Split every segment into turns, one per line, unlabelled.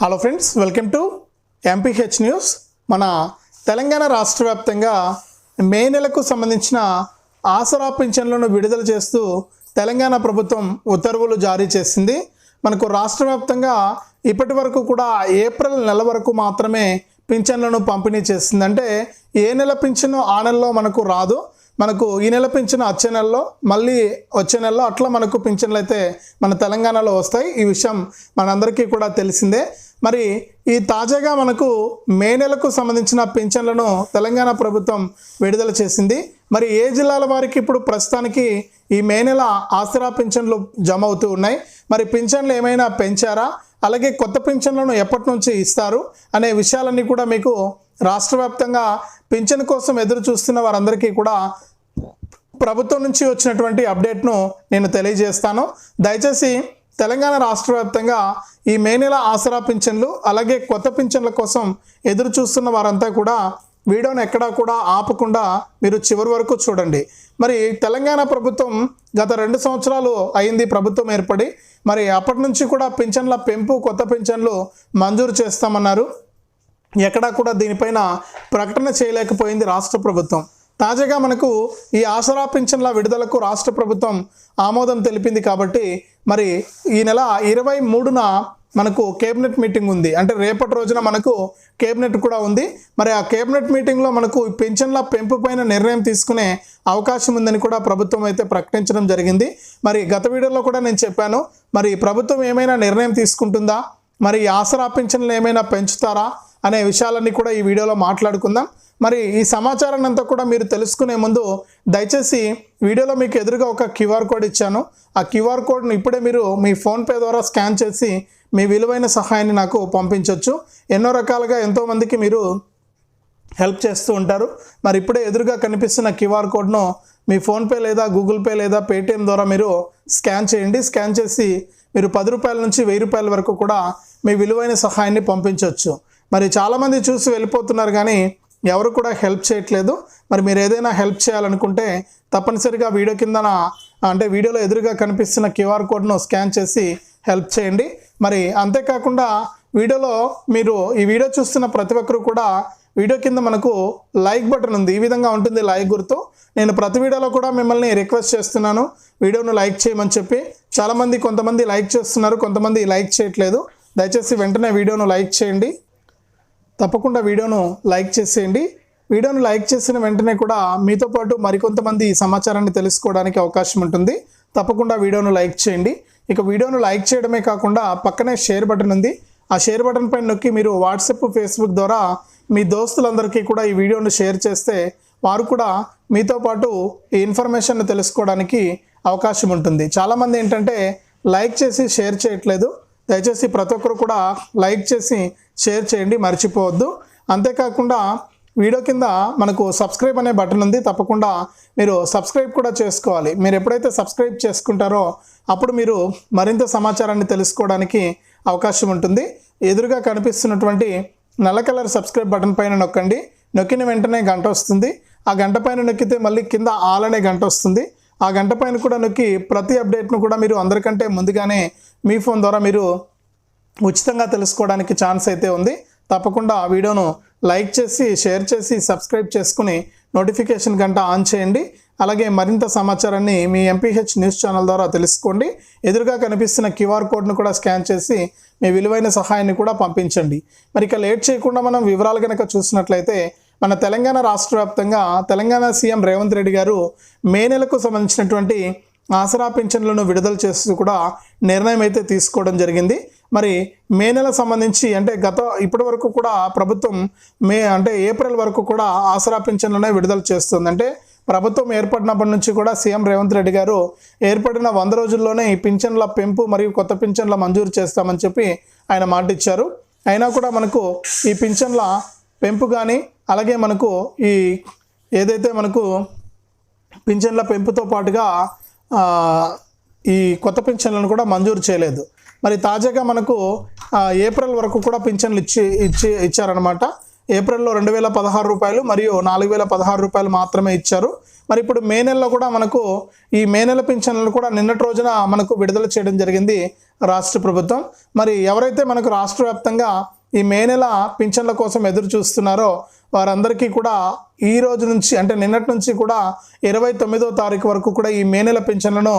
Hello friends welcome to MPH news మన తెలంగాణ రాష్ట్ర వ్యాప్తంగా మే నెలకు సంబంధించిన ఆసరా పింఛన్లను విడుదల చేస్తూ తెలంగాణ ప్రభుత్వం ఉత్తర్వులు జారీ చేసింది. మనకు రాష్ట్ర వ్యాప్తంగా ఇప్పటి వరకు కూడా ఏప్రిల్ నెల వరకు మాత్రమే పింఛన్లను పంపిణీ చేసింది అంటే ఏ నెల పింఛను ఆ నెలలో మనకు రాదు. మనకు ఈ నెల పింఛను వచ్చే నెలలో మళ్ళీ వచ్చే నెలలో అట్లా మనకు పింఛన్లు అయితే మన తెలంగాణలో వస్తాయి. ఈ విషయం మనందరికీ కూడా తెలిసిందే. మరి ఈ తాజాగా మనకు మే నెలకు సంబంధించిన పింఛన్లను తెలంగాణ ప్రభుత్వం విడుదల చేసింది. మరి ఏ జిల్లాల వారికి ఇప్పుడు ప్రస్తుతానికి ఈ మే నెల ఆసరా పింఛన్లు జమ అవుతూ ఉన్నాయి? మరి పింఛన్లు ఏమైనా పెంచారా? అలాగే కొత్త పింఛన్లను ఎప్పటి నుంచి ఇస్తారు? అనే విషయాలన్నీ కూడా మీకు రాష్ట్ర వ్యాప్తంగా పింఛన్ కోసం ఎదురు చూస్తున్న వారందరికీ కూడా ప్రభుత్వం నుంచి వచ్చినటువంటి అప్డేట్ను నేను తెలియజేస్తాను. దయచేసి తెలంగాణ రాష్ట్ర వ్యాప్తంగా ఈ మే నెల ఆసరా పింఛన్లు అలాగే కొత్త పింఛన్ల కోసం ఎదురు చూస్తున్న వారంతా కూడా వీడియోను ఎక్కడా కూడా ఆపకుండా మీరు చివరి వరకు చూడండి. మరి తెలంగాణ ప్రభుత్వం గత రెండు సంవత్సరాలు అయింది ప్రభుత్వం ఏర్పడి. మరి అప్పటి నుంచి కూడా పింఛన్ల పెంపు కొత్త పింఛన్లు మంజూరు చేస్తామన్నారు. ఎక్కడా కూడా దీనిపైన ప్రకటన చేయలేకపోయింది రాష్ట్ర ప్రభుత్వం. తాజాగా మనకు ఈ ఆసరా పింఛన్ల విడుదలకు రాష్ట్ర ప్రభుత్వం ఆమోదం తెలిపింది కాబట్టి మరి ఈ నెల ఇరవై మూడున మనకు కేబినెట్ మీటింగ్ ఉంది. అంటే రేపటి రోజున మనకు కేబినెట్ కూడా ఉంది. మరి ఆ కేబినెట్ మీటింగ్లో మనకు పెన్షన్ల పింఛన్ల పెంపు పైన నిర్ణయం తీసుకునే అవకాశం ఉందని కూడా ప్రభుత్వం అయితే ప్రకటించడం జరిగింది. మరి గత వీడియోలో కూడా నేను చెప్పాను. మరి ప్రభుత్వం ఏమైనా నిర్ణయం తీసుకుంటుందా? మరి ఆసరా పెన్షన్లు ఏమైనా పెంచుతారా? అనే విషయాలన్నీ కూడా ఈ వీడియోలో మాట్లాడుకుందాం. మరి ఈ సమాచారాన్ని అంతా కూడా మీరు తెలుసుకునే ముందు దయచేసి వీడియోలో మీకు ఎదురుగా ఒక క్యూఆర్ కోడ్ ఇచ్చాను. ఆ క్యూఆర్ కోడ్ను ఇప్పుడే మీరు మీ ఫోన్పే ద్వారా స్కాన్ చేసి మీ విలువైన సహాయాన్ని నాకు పంపించవచ్చు ఎన్నో రకాలుగా ఎంతోమందికి మీరు హెల్ప్ చేస్తూ ఉంటారు. మరి ఇప్పుడే ఎదురుగా కనిపిస్తున్న క్యూఆర్ కోడ్ను మీ ఫోన్పే లేదా గూగుల్ పే లేదా పేటిఎం ద్వారా మీరు స్కాన్ చేయండి. స్కాన్ చేసి మీరు పది రూపాయల నుంచి వెయ్యి రూపాయల వరకు కూడా మీ విలువైన సహాయాన్ని పంపించవచ్చు మరి చాలామంది చూసి వెళ్ళిపోతున్నారు కానీ ఎవరు కూడా హెల్ప్ చేయట్లేదు. మరి మీరు ఏదైనా హెల్ప్ చేయాలనుకుంటే తప్పనిసరిగా వీడియో కిందన అంటే వీడియోలో ఎదురుగా కనిపిస్తున్న క్యూఆర్ కోడ్ను స్కాన్ చేసి హెల్ప్ చేయండి. మరి అంతేకాకుండా వీడియోలో మీరు ఈ వీడియో చూస్తున్న ప్రతి ఒక్కరు కూడా వీడియో కింద మనకు లైక్ బటన్ ఉంది. ఈ విధంగా ఉంటుంది లైక్ గుర్తు. నేను ప్రతి వీడియోలో కూడా మిమ్మల్ని రిక్వెస్ట్ చేస్తున్నాను. వీడియోను లైక్ చేయమని చెప్పి చాలామంది కొంతమంది లైక్ చేస్తున్నారు కొంతమంది లైక్ చేయట్లేదు. దయచేసి వెంటనే వీడియోను లైక్ చేయండి. తప్పకుండా వీడియోను లైక్ చేసేయండి. వీడియోను లైక్ చేసిన వెంటనే కూడా మీతో పాటు మరికొంతమంది సమాచారాన్ని తెలుసుకోవడానికి అవకాశం ఉంటుంది. తప్పకుండా వీడియోను లైక్ చేయండి. ఇక వీడియోను లైక్ చేయడమే కాకుండా పక్కనే షేర్ బటన్ ఉంది. ఆ షేర్ బటన్ పైన నొక్కి మీరు వాట్సాప్ ఫేస్బుక్ ద్వారా మీ దోస్తులందరికీ కూడా ఈ వీడియోను షేర్ చేస్తే వారు కూడా మీతో పాటు ఈ ఇన్ఫర్మేషన్ తెలుసుకోవడానికి అవకాశం ఉంటుంది. చాలామంది ఏంటంటే లైక్ చేసి షేర్ చేయట్లేదు. దయచేసి ప్రతి ఒక్కరు కూడా లైక్ చేసి షేర్ చేయండి మర్చిపోవద్దు. అంతేకాకుండా వీడియో కింద మనకు సబ్స్క్రైబ్ అనే బటన్ ఉంది. తప్పకుండా మీరు సబ్స్క్రైబ్ కూడా చేసుకోవాలి. మీరు ఎప్పుడైతే సబ్స్క్రైబ్ చేసుకుంటారో అప్పుడు మీరు మరింత సమాచారాన్ని తెలుసుకోవడానికి అవకాశం ఉంటుంది. ఎదురుగా కనిపిస్తున్నటువంటి నల్ల కలర్ సబ్స్క్రైబ్ బటన్ పైన నొక్కండి. నొక్కిన వెంటనే గంట వస్తుంది. ఆ గంట పైన నొక్కితే మళ్ళీ కింద ఆల్ అనే గంట వస్తుంది. ఆ గంట పైన కూడా నొక్కి ప్రతి అప్డేట్ను కూడా మీరు అందరికంటే ముందుగానే మీ ఫోన్ ద్వారా మీరు ఉచితంగా తెలుసుకోవడానికి ఛాన్స్ అయితే ఉంది. తప్పకుండా ఆ వీడియోను లైక్ చేసి షేర్ చేసి సబ్స్క్రైబ్ చేసుకుని నోటిఫికేషన్ గంట ఆన్ చేయండి. అలాగే మరింత సమాచారాన్ని మీ ఎంపీహెచ్ న్యూస్ ఛానల్ ద్వారా తెలుసుకోండి. ఎదురుగా కనిపిస్తున్న క్యూఆర్ కోడ్ను కూడా స్కాన్ చేసి మీ విలువైన సహాయాన్ని కూడా పంపించండి. మరి ఇక లేట్ చేయకుండా మనం వివరాలు కనుక చూసినట్లయితే మన తెలంగాణ రాష్ట్ర వ్యాప్తంగా తెలంగాణ సీఎం రేవంత్ రెడ్డి గారు మే నెలకు సంబంధించినటువంటి ఆసరా పింఛన్లను విడుదల చేస్తూ కూడా నిర్ణయం అయితే తీసుకోవడం జరిగింది. మరి మే నెల సంబంధించి అంటే గత ఇప్పటి వరకు కూడా ప్రభుత్వం మే అంటే ఏప్రిల్ వరకు కూడా ఆసరా పింఛన్లనే విడుదల చేస్తుంది. అంటే ప్రభుత్వం ఏర్పడినప్పటి నుంచి కూడా సీఎం రేవంత్ రెడ్డి గారు ఏర్పడిన వంద రోజుల్లోనే ఈ పింఛన్ల పెంపు మరియు కొత్త పింఛన్ల మంజూరు చేస్తామని చెప్పి ఆయన మాట ఇచ్చారు అయినా కూడా మనకు ఈ పింఛన్ల పెంపు కానీ అలాగే మనకు ఈ ఏదైతే మనకు పింఛన్ల పెంపుతో పాటుగా ఈ కొత్త పింఛన్లను కూడా మంజూరు చేయలేదు. మరి తాజాగా మనకు ఏప్రిల్ వరకు కూడా పింఛన్లు ఇచ్చి ఇచ్చి ఇచ్చారనమాట ఏప్రిల్లో రెండు వేల పదహారు రూపాయలు మరియు నాలుగు వేల పదహారు రూపాయలు మాత్రమే ఇచ్చారు. మరి ఇప్పుడు మే నెలలో కూడా మనకు ఈ మే నెల పింఛన్లను కూడా నిన్నటి రోజున మనకు విడుదల చేయడం జరిగింది రాష్ట్ర ప్రభుత్వం. మరి ఎవరైతే మనకు రాష్ట్ర వ్యాప్తంగా ఈ మే నెల పింఛన్ల కోసం ఎదురు చూస్తున్నారో వారందరికీ కూడా ఈ రోజు నుంచి అంటే నిన్నటి నుంచి కూడా ఇరవై తొమ్మిదో తారీఖు వరకు కూడా ఈ మే నెల పింఛన్లను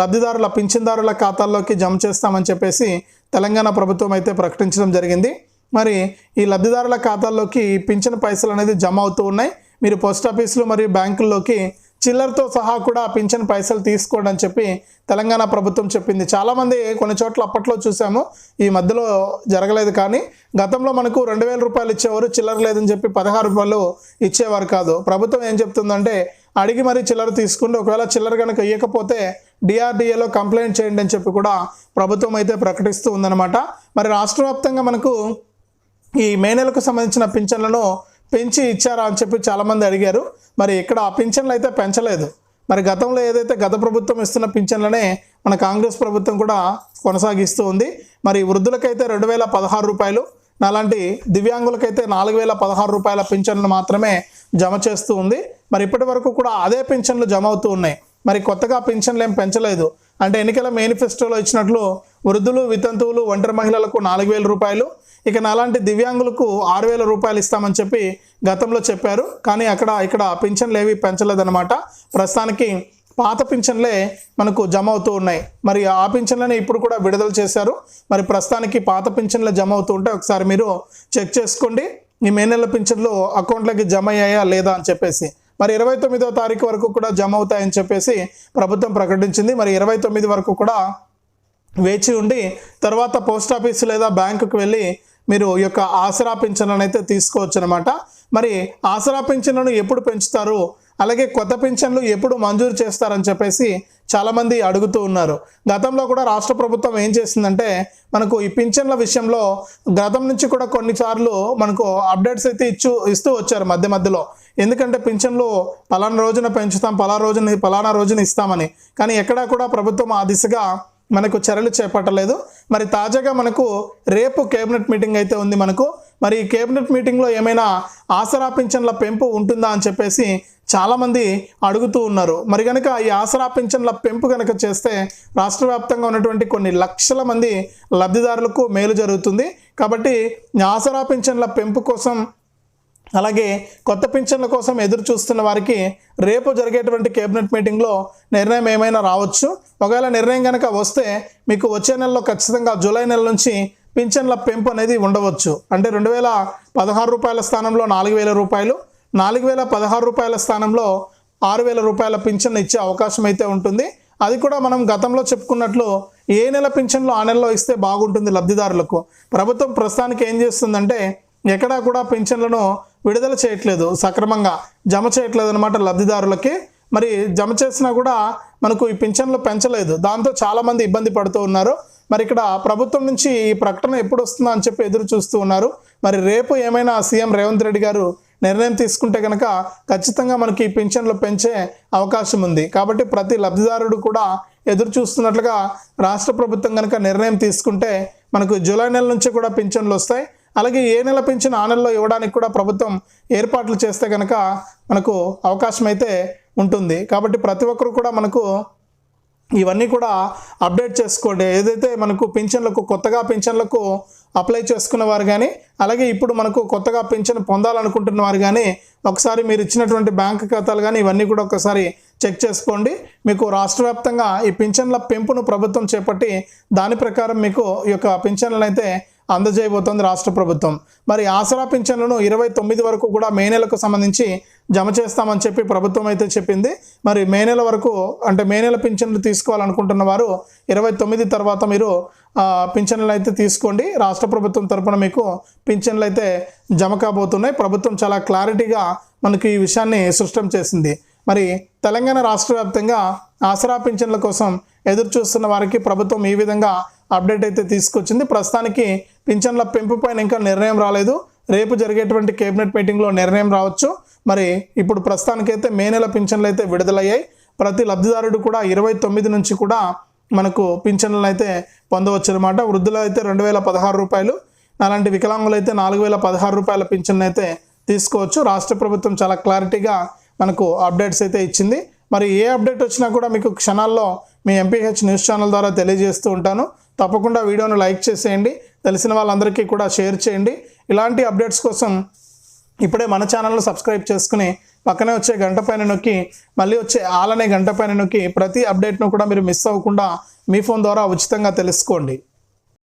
లబ్ధిదారుల పింఛన్దారుల ఖాతాల్లోకి జమ చేస్తామని చెప్పేసి తెలంగాణ ప్రభుత్వం అయితే ప్రకటించడం జరిగింది. మరి ఈ లబ్ధిదారుల ఖాతాల్లోకి పింఛన్ పైసలు అనేది జమ అవుతూ ఉన్నాయి. మీరు పోస్ట్ ఆఫీసులు మరియు బ్యాంకుల్లోకి చిల్లరతో సహా కూడా పింఛన్ పైసలు తీసుకోండి అని చెప్పి తెలంగాణ ప్రభుత్వం చెప్పింది. చాలామంది కొన్ని చోట్ల అప్పట్లో చూసాము ఈ మధ్యలో జరగలేదు కానీ గతంలో మనకు రెండు వేల రూపాయలు ఇచ్చేవారు చిల్లర లేదని చెప్పి పదహారు రూపాయలు ఇచ్చేవారు కాదు. ప్రభుత్వం ఏం చెప్తుందంటే అడిగి మరీ చిల్లర తీసుకుంటే ఒకవేళ చిల్లర కనుక ఇవ్వకపోతే డిఆర్డిఏలో కంప్లైంట్ చేయండి అని చెప్పి కూడా ప్రభుత్వం అయితే ప్రకటిస్తూ ఉందన్నమాట. మరి రాష్ట్ర వ్యాప్తంగా మనకు ఈ మే నెలకు సంబంధించిన పింఛన్లను పెంచి ఇచ్చారా అని చెప్పి చాలామంది అడిగారు. మరి ఇక్కడ ఆ పింఛన్లు అయితే పెంచలేదు. మరి గతంలో ఏదైతే గత ప్రభుత్వం ఇస్తున్న పింఛన్లనే మన కాంగ్రెస్ ప్రభుత్వం కూడా కొనసాగిస్తూ ఉంది. మరి వృద్ధులకైతే రెండు వేల పదహారు రూపాయలు అలాంటి దివ్యాంగులకైతే నాలుగు వేల పదహారు రూపాయల పింఛన్లు మాత్రమే జమ చేస్తూ ఉంది. మరి ఇప్పటి వరకు కూడా అదే పింఛన్లు జమ అవుతూ ఉన్నాయి. మరి కొత్తగా పింఛన్లు ఏం పెంచలేదు. అంటే ఎన్నికల మేనిఫెస్టోలో ఇచ్చినట్లు వృద్ధులు వితంతువులు ఒంటరి మహిళలకు నాలుగు వేల రూపాయలు ఇక నాలాంటి దివ్యాంగులకు ఆరు వేల రూపాయలు ఇస్తామని చెప్పి గతంలో చెప్పారు. కానీ అక్కడ ఇక్కడ పింఛన్లు ఏవి పెంచలేదన్నమాట. ప్రస్తుతానికి పాత పింఛన్లే మనకు జమ అవుతూ ఉన్నాయి. మరి ఆ పింఛన్లని ఇప్పుడు కూడా విడుదల చేశారు. మరి ప్రస్తుతానికి పాత పింఛన్లు జమ అవుతూ ఉంటే ఒకసారి మీరు చెక్ చేసుకోండి. ఈ మే నెల పింఛన్లు అకౌంట్లకి జమ అయ్యాయా లేదా అని చెప్పేసి. మరి ఇరవై తొమ్మిదో తారీఖు వరకు కూడా జమ అవుతాయని చెప్పేసి ప్రభుత్వం ప్రకటించింది. మరి ఇరవై తొమ్మిది వరకు కూడా వేచి ఉండి తర్వాత పోస్ట్ ఆఫీస్ లేదా బ్యాంకుకి వెళ్ళి మీరు ఈ యొక్క ఆసరా పింఛన్లను అయితే తీసుకోవచ్చు అనమాట మరి ఆసరా పింఛన్లను ఎప్పుడు పెంచుతారు? అలాగే కొత్త పింఛన్లు ఎప్పుడు మంజూరు చేస్తారని చెప్పేసి చాలామంది అడుగుతూ ఉన్నారు. గతంలో కూడా రాష్ట్ర ప్రభుత్వం ఏం చేసిందంటే మనకు ఈ పింఛన్ల విషయంలో గతం నుంచి కూడా కొన్నిసార్లు మనకు అప్డేట్స్ అయితే ఇచ్చు ఇస్తూ వచ్చారు మధ్య మధ్యలో. ఎందుకంటే పింఛన్లు పలానా రోజున పెంచుతాం పలానా రోజున పలానా రోజున ఇస్తామని. కానీ ఎక్కడా కూడా ప్రభుత్వం ఆ దిశగా మనకు చర్యలు చేపట్టలేదు. మరి తాజాగా మనకు రేపు కేబినెట్ మీటింగ్ అయితే ఉంది మనకు. మరి ఈ కేబినెట్ మీటింగ్లో ఏమైనా ఆసరా పింఛన్ల పెంపు ఉంటుందా అని చెప్పేసి చాలామంది అడుగుతూ ఉన్నారు. మరి కనుక ఈ ఆసరా పింఛన్ల పెంపు కనుక చేస్తే రాష్ట్ర వ్యాప్తంగా ఉన్నటువంటి కొన్ని లక్షల మంది లబ్ధిదారులకు మేలు జరుగుతుంది. కాబట్టి ఆసరా పింఛన్ల పెంపు కోసం అలాగే కొత్త పింఛన్ల కోసం ఎదురు చూస్తున్న వారికి రేపు జరిగేటువంటి కేబినెట్ మీటింగ్లో నిర్ణయం ఏమైనా రావచ్చు. ఒకవేళ నిర్ణయం కనుక వస్తే మీకు వచ్చే నెలలో ఖచ్చితంగా జూలై నెల నుంచి పింఛన్ల పెంపు అనేది ఉండవచ్చు. అంటే రెండు వేల పదహారు రూపాయల స్థానంలో నాలుగు వేల రూపాయలు నాలుగు వేల పదహారు రూపాయల స్థానంలో ఆరు వేల రూపాయల పింఛన్ ఇచ్చే అవకాశం అయితే ఉంటుంది. అది కూడా మనం గతంలో చెప్పుకున్నట్లు ఏ నెల పింఛన్లు ఆ నెలలో ఇస్తే బాగుంటుంది లబ్ధిదారులకు. ప్రభుత్వం ప్రస్తుతానికి ఏం చేస్తుందంటే ఎక్కడా కూడా పింఛన్లను విడుదల చేయట్లేదు సక్రమంగా జమ చేయట్లేదు అనమాట లబ్ధిదారులకి. మరి జమ చేసినా కూడా మనకు ఈ పింఛన్లు పెంచలేదు. దాంతో చాలామంది ఇబ్బంది పడుతూ ఉన్నారు. మరి ఇక్కడ ప్రభుత్వం నుంచి ఈ ప్రకటన ఎప్పుడు వస్తుందా అని చెప్పి ఎదురు చూస్తూ ఉన్నారు. మరి రేపు ఏమైనా సీఎం రేవంత్ రెడ్డి గారు నిర్ణయం తీసుకుంటే కనుక ఖచ్చితంగా మనకి ఈ పింఛన్లు పెంచే అవకాశం ఉంది. కాబట్టి ప్రతి లబ్ధిదారుడు కూడా ఎదురు చూస్తున్నట్లుగా రాష్ట్ర ప్రభుత్వం కనుక నిర్ణయం తీసుకుంటే మనకు జూలై నెల నుంచి కూడా పింఛన్లు వస్తాయి. అలాగే ఏ నెల పింఛన్ ఆ నెలలో ఇవ్వడానికి కూడా ప్రభుత్వం ఏర్పాట్లు చేస్తే కనుక మనకు అవకాశం అయితే ఉంటుంది. కాబట్టి ప్రతి ఒక్కరు కూడా మనకు ఇవన్నీ కూడా అప్డేట్ చేసుకోండి. ఏదైతే మనకు పింఛన్లకు కొత్తగా పింఛన్లకు అప్లై చేసుకున్న వారు కానీ అలాగే ఇప్పుడు మనకు కొత్తగా పింఛన్ పొందాలనుకుంటున్న వారు కానీ ఒకసారి మీరు ఇచ్చినటువంటి బ్యాంక్ ఖాతాలు కానీ ఇవన్నీ కూడా ఒకసారి చెక్ చేసుకోండి. మీకు రాష్ట్ర వ్యాప్తంగా ఈ పింఛన్ల పెంపును ప్రభుత్వం చేపట్టి దాని ప్రకారం మీకు ఈ యొక్క పింఛన్లను అయితే అందజేయబోతోంది రాష్ట్ర ప్రభుత్వం. మరి ఆసరా పింఛన్లను ఇరవై తొమ్మిది వరకు కూడా మే నెలకు సంబంధించి జమ చేస్తామని చెప్పి ప్రభుత్వం అయితే చెప్పింది. మరి మే నెల వరకు అంటే మే నెల పింఛన్లు తీసుకోవాలనుకుంటున్న వారు ఇరవై తొమ్మిది తర్వాత మీరు పింఛన్లు అయితే తీసుకోండి. రాష్ట్ర ప్రభుత్వం తరపున మీకు పింఛన్లు అయితే జమ కాబోతున్నాయి. ప్రభుత్వం చాలా క్లారిటీగా మనకి ఈ విషయాన్ని సృష్టం చేసింది. మరి తెలంగాణ రాష్ట్ర వ్యాప్తంగా ఆసరా పింఛన్ల కోసం ఎదురు చూస్తున్న వారికి ప్రభుత్వం ఈ విధంగా అప్డేట్ అయితే తీసుకొచ్చింది. ప్రస్తుతానికి పింఛన్ల పెంపు పైన ఇంకా నిర్ణయం రాలేదు. రేపు జరిగేటువంటి కేబినెట్ మీటింగ్లో నిర్ణయం రావచ్చు. మరి ఇప్పుడు ప్రస్తుతానికైతే మే నెల పింఛన్లు అయితే విడుదలయ్యాయి. ప్రతి లబ్ధిదారుడు కూడా ఇరవై తొమ్మిది నుంచి కూడా మనకు పింఛన్లను అయితే పొందవచ్చు అనమాట వృద్ధులు అయితే రెండు వేల పదహారు రూపాయలు అలాంటి వికలాంగులు అయితే నాలుగు వేల పదహారు రూపాయల పింఛన్ అయితే తీసుకోవచ్చు. రాష్ట్ర ప్రభుత్వం చాలా క్లారిటీగా మనకు అప్డేట్స్ అయితే ఇచ్చింది. మరి ఏ అప్డేట్ వచ్చినా కూడా మీకు క్షణాల్లో మీ ఎంపీహెచ్ న్యూస్ ఛానల్ ద్వారా తెలియజేస్తూ ఉంటాను. తప్పకుండా వీడియోను లైక్ చేసేయండి. తెలిసిన వాళ్ళందరికీ కూడా షేర్ చేయండి. ఇలాంటి అప్డేట్స్ కోసం ఇప్పుడే మన ఛానల్ను సబ్స్క్రైబ్ చేసుకుని పక్కనే వచ్చే గంట పైన నొక్కి మళ్ళీ వచ్చే ఆలనే గంట పైన నొక్కి ప్రతి అప్డేట్ను కూడా మీరు మిస్ అవ్వకుండా మీ ఫోన్ ద్వారా ఉచితంగా తెలుసుకోండి.